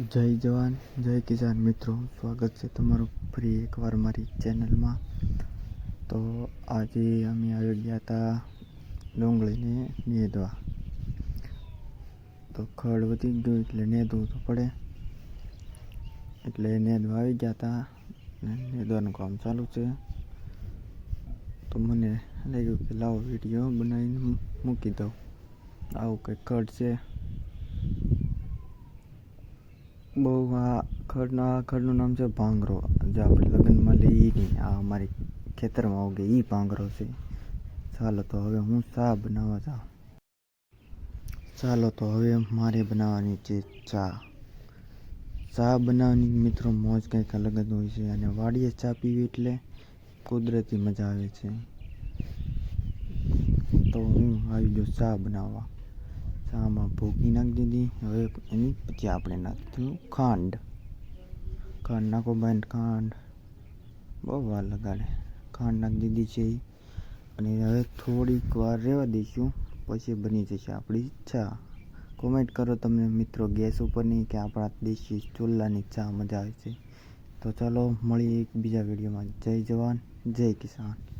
જય જવાન, જય કિસાન મિત્રો. સ્વાગત છે તમારું ફરી એકવાર મારી ચેનલમાં. તો આજે અમે આવી ગયા હતા ડુંગળીને નેદવા. તો ખડ વધી ગયું એટલે નેદવું તો પડે. એટલે નેદવા આવી ગયા હતા નેદવાનું કામ ચાલુ છે. તો મને લાગ્યું કે લાવો વીડિયો બનાવીને મૂકી દઉં. આવું કંઈક ખડ છે. બહુ આ ખડના ખડનું નામ છે ભાંગરો. જે આપણે લગ્નમાં લઈએ નહીં. આ અમારી ખેતરમાં ઉગે એ ભાંગરો છે. ચાલો તો હવે હું ચા બનાવવા જાઉં. ચાલો તો હવે મારે બનાવવાની છે ચા. ચા બનાવવાની મિત્રો મોજ કંઈક અલગ જ હોય છે અને વાડીએ ચા પીવી એટલે કુદરતી મજા આવે છે. તો હું આવી ગયો ચા બનાવવા. ચામાં ભૂકી નાખી દીધી. હવે એની પછી આપણે નાખ્યું ખાંડ. ખાંડ નાખો બેન ખાંડ. બહુ વાર લગાડે. ખાંડ નાખી દીધી છે. અને હવે થોડીક વાર રહેવા દઈશું. પછી બની જશે આપણી ચા. કોમેન્ટ કરો તમને મિત્રો ગેસ ઉપરની કે આપણા દેશી ચૂલાની ચા મજા આવે છે. તો ચાલો, મળીએ એક બીજા વિડીયોમાં. જય જવાન, જય કિસાન.